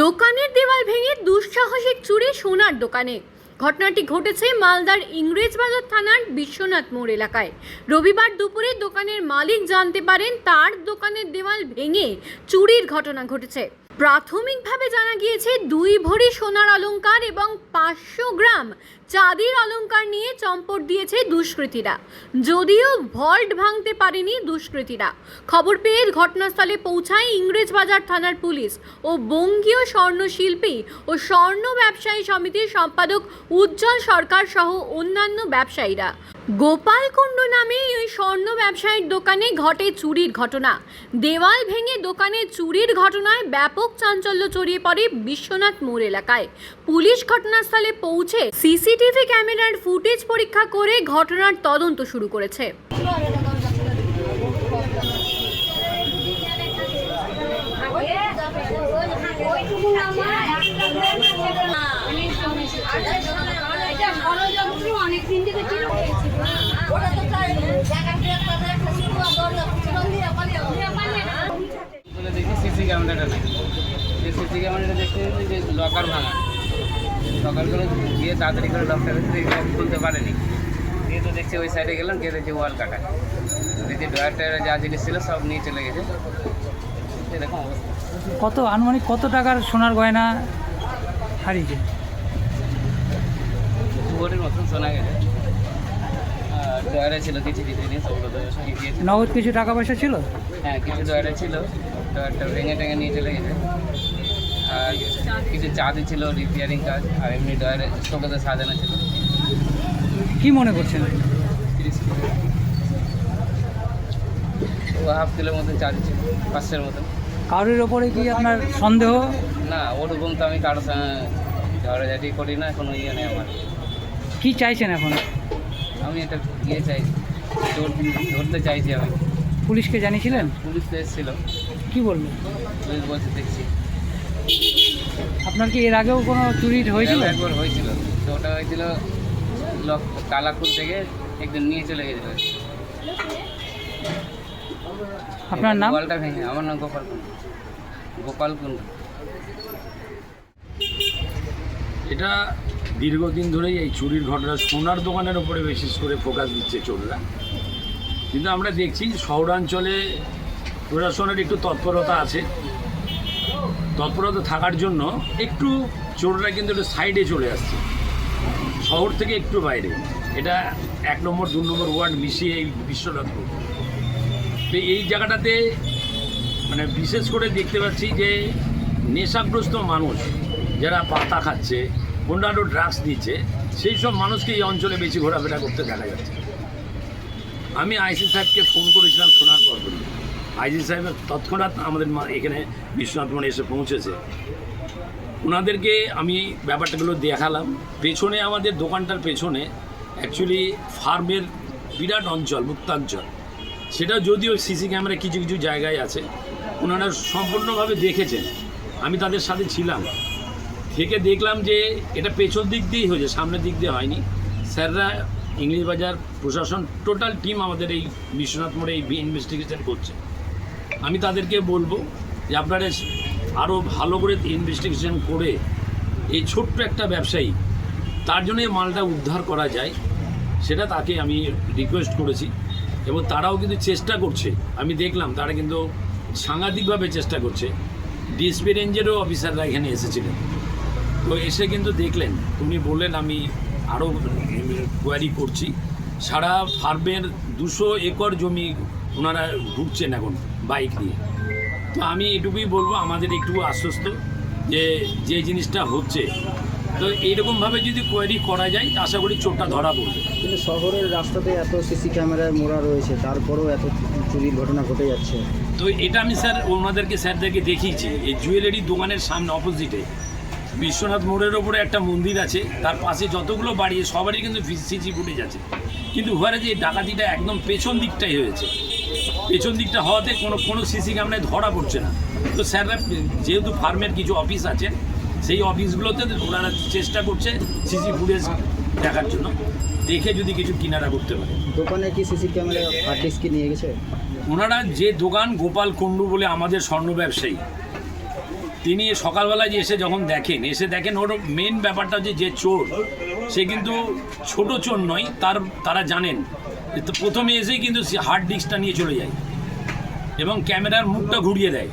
দোকানের দেওয়াল ভেঙে দুঃসাহসিক চুরি সোনার দোকানে। ঘটনাটি ঘটেছে মালদার ইংরেজবাজার থানার বিশ্বনাথ মোড় এলাকায়। রবিবার দুপুরে দোকানের মালিক জানতে পারেন, তার দোকানের দেওয়াল ভেঙে চুরির ঘটনা ঘটেছে। প্রাথমিকভাবে জানা গিয়েছে, দুই ভরি সোনার অলংকার এবং পাঁচশো গ্রাম চাঁদির অলংকার নিয়ে চম্পট দিয়েছে দুষ্কৃতীরা। যদিও ভল্ট ভাঙতে পারেনি দুষ্কৃতীরা। খবর পেয়ে ঘটনাস্থলে পৌঁছায় ইংরেজবাজার থানার পুলিশ ও বঙ্গীয় স্বর্ণশিল্পী ও স্বর্ণ ব্যবসায়ী সমিতির সম্পাদক উজ্জ্বল সরকার সহ অন্যান্য ব্যবসায়ীরা। গোপালকুণ্ড নামে ওই স্বর্ণ ব্যবসায়ীর দোকানে ঘটে চুরির ঘটনা। দেওয়াল ভেঙে দোকানে চুরির ঘটনায় ব্যাপক চাঞ্চল্য ছড়িয়ে পড়ে বিশ্বনাথ মোড় এলাকায়। পুলিশ ঘটনাস্থলে পৌঁছে সিসিটিভি ক্যামেরার ফুটেজ পরীক্ষা করে ঘটনার তদন্ত শুরু করেছে অনেক দিন থেকে ছিল বলে দেখি সিসি ক্যামেরাটা নেই যে সিসি ক্যামেরাটা দেখতে পেয়েছি যে লকার ভাঙা। করে গিয়ে তাড়াতাড়ি করে লকটা লক খুলতে পারেনি। দিয়ে তো দেখছি ওই সাইডে গেলাম গিয়ে দেখছি ওয়াল কাটা। দেখছি ড্রয়ার টয়ারে যা জিনিস ছিল সব নিয়ে চলে গেছে। এরকম অবস্থা। কত আনুমানিক কত টাকার সোনার গয়না হারিয়েছে? ভোরের মতন শোনা গেছে। আর ড্রয়ারে ছিল কিছু কিছু জিনিস ওগুলো তো নগদ কিছু টাকা পয়সা ছিল? হ্যাঁ কিছু ড্রয়ারে ছিল। ড্রয়ারটা ভেঙে টেঙে নিয়ে চলে গেছে। কিছু চাঁদি ছিল রিপেয়ারিং কাজ আর এমনি ড্রয়ারে স্টোকেতে সাজানো ছিল। কি মনে করছেন? হাফ কিলোর মতন চাঁদি ছিল পাঁচশোর মতন। কারোর ওপরে কি আপনার সন্দেহ? না ওরকম তো আমি কারোর ঝগড়াঝাটি করি না কোনো ইয়ে নেই আমার। কি চাইছেন এখন? আমি একটা ইয়ে চাই ধর- ধরতে চাইছি আমি। পুলিশকে জানিয়েছিলেন? পুলিশ এসেছিল। কি বললেন? পুলিশ বলছে দেখছি। আপনার কি এর আগেও কোনো চুরি হয়েছিল? হ্যাঁ, একবার হয়েছিল। তো ওটা হয়েছিল লক কালাকুল থেকে একদিন নিয়ে চলে গেছিল। আপনার নাম? ওয়ালটা ভেঙে আমার নাম গোপাল কুন্ডু। গোপাল কুন্ডু। এটা দীর্ঘদিন ধরেই এই চুরির ঘটনা সোনার দোকানের উপরে বিশেষ করে ফোকাস দিচ্ছে চোররা। কিন্তু আমরা দেখছি শহরাঞ্চলে প্রশাসনের একটু তৎপরতা আছে। তৎপরতা থাকার জন্য একটু চোররা কিন্তু একটু সাইডে চলে আসছে। শহর থেকে একটু বাইরে। এটা এক নম্বর, দু নম্বর ওয়ার্ড মিশিয়ে এই বিশ্বনাথপুর তো এই জায়গাটাতে মানে বিশেষ করে দেখতে পাচ্ছি যে নেশাগ্রস্ত মানুষ যারা পাতা খাচ্ছে, অন্যান্য ড্রাগস দিচ্ছে, সেই সব মানুষকে এই অঞ্চলে বেশি ঘোরাফেরা করতে দেখা যাচ্ছে। আমি আইসি সাহেবকে ফোন করেছিলাম, শোনার পর। আইসি সাহেব তৎক্ষণাৎ আমাদের এখানে বিশ্বনাথ মনে এসে পৌঁছেছে। ওনাদেরকে আমি ব্যাপারটাগুলো দেখালাম। পেছনে আমাদের দোকানটার পেছনে অ্যাকচুয়ালি ফার্মের বিরাট অঞ্চল মুক্তাঞ্চল সেটা যদিও সিসি ক্যামেরা কিছু কিছু জায়গায় আছে। ওনারা সম্পূর্ণভাবে দেখেছেন। আমি তাদের সাথে ছিলাম। থেকে দেখলাম যে এটা পেছন দিক দিয়েই হয়েছে, সামনের দিক দিয়ে হয়নি। স্যাররা ইংলিশ বাজার প্রশাসন টোটাল টিম আমাদের এই বিশ্বনাথ মোড়ে এই ইনভেস্টিগেশন করছে। আমি তাদেরকে বলব যে আপনারা আরও ভালো করে ইনভেস্টিগেশন করে এই ছোট্ট একটা ব্যবসায়ী, তার জন্য মালটা উদ্ধার করা যায়, সেটা তাকে আমি রিকোয়েস্ট করেছি এবং তারাও কিন্তু চেষ্টা করছে। আমি দেখলাম তারা কিন্তু সাংঘাতিকভাবে চেষ্টা করছে। ডিএসপি রেঞ্জেরও অফিসাররা এখানে এসেছিলেন। তো এসে কিন্তু দেখলেন, উনি বললেন, আমি আরও কোয়ারি করছি। সারা ফার্মের দুশো একর জমি ওনারা ঘুরছেন এখন। বাইক নিয়ে। তো আমি এটুকুই বলব আমাদের একটু আশ্বস্ত যে যে জিনিসটা হচ্ছে তো এইরকমভাবে যদি কোয়ারি করা যায় আশা করি চোরটা ধরা পড়বে। কিন্তু শহরের রাস্তাতে এত সিসি ক্যামেরায় মোড়া রয়েছে তারপরেও এত চুরির ঘটনা ঘটে যাচ্ছে। তো এটা আমি স্যার ওনাদেরকে স্যারদেরকে দেখিয়েছি। এই জুয়েলারি দোকানের সামনে অপোজিটে বিশ্বনাথ মোড়ের ওপরে একটা মন্দির আছে তার পাশে যতগুলো বাড়ি সবারই কিন্তু সিসি ফুটেজ আছে। কিন্তু হয়ে যে ডাকাতিটা একদম পেছন দিকটাই হয়েছে। পেছন দিকটা হওয়াতে কোনো কোনো সিসি ক্যামেরায় ধরা পড়ছে না। তো স্যাররা যেহেতু ফার্মের কিছু অফিস আছে সেই অফিসগুলোতে ওনারা চেষ্টা করছে সিসি ফুটেজ দেখার জন্য। দেখে যদি কিছু কিনারা করতে পারে। দোকানে কি সিসি ক্যামেরা হার্ড কি নিয়ে গেছে? ওনারা যে দোকান গোপাল কুণ্ডু বলে আমাদের স্বর্ণ ব্যবসায়ী তিনি সকালবেলায় যে এসে যখন দেখেন এসে দেখেন ওর মেন ব্যাপারটা যে যে চোর সে কিন্তু ছোট চোর নয় তার তারা জানেন। তো প্রথমে এসেই কিন্তু সে হার্ড ডিস্কটা নিয়ে চলে যায় এবং ক্যামেরার মুখটা ঘুরিয়ে দেয়।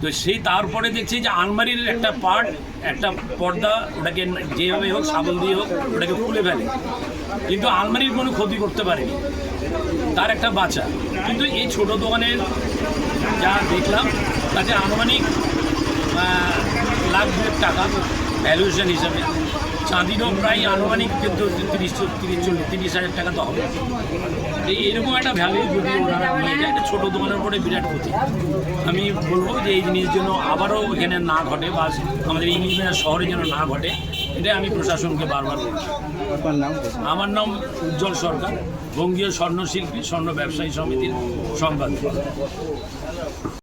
তো সেই তারপরে দেখছি যে আলমারির একটা পার্ট একটা পর্দা, ওটাকে যেভাবে হোক সাবল দিয়ে হোক, ওটাকে খুলে ফেলে। কিন্তু আলমারির কোনো ক্ষতি করতে পারেনি। তার একটা বাচ্চা কিন্তু এই ছোট দোকানের যা দেখলাম, তাতে আনুমানিক লাখ টাকা ভ্যালুয়েশন হিসাবে। চাঁদিরও প্রায় আনুমানিক কিন্তু তিরিশ তিরিশ চল্লিশ তিরিশ হাজার টাকা তো হবে। এই এরকম একটা ভ্যালু যদি ওনারা যায় এটা ছোটো দোকানের উপরে বিরাট ক্ষতি। আমি বলব যে এই জিনিস যেন আবারও এখানে না ঘটে বা আমাদের ইংলিশ শহরে যেন না ঘটে এটা আমি প্রশাসনকে বারবার বলছি। আমার নাম উজ্জ্বল সরকার বঙ্গীয় স্বর্ণশিল্পী স্বর্ণ ব্যবসায়ী সমিতির সম্পাদক।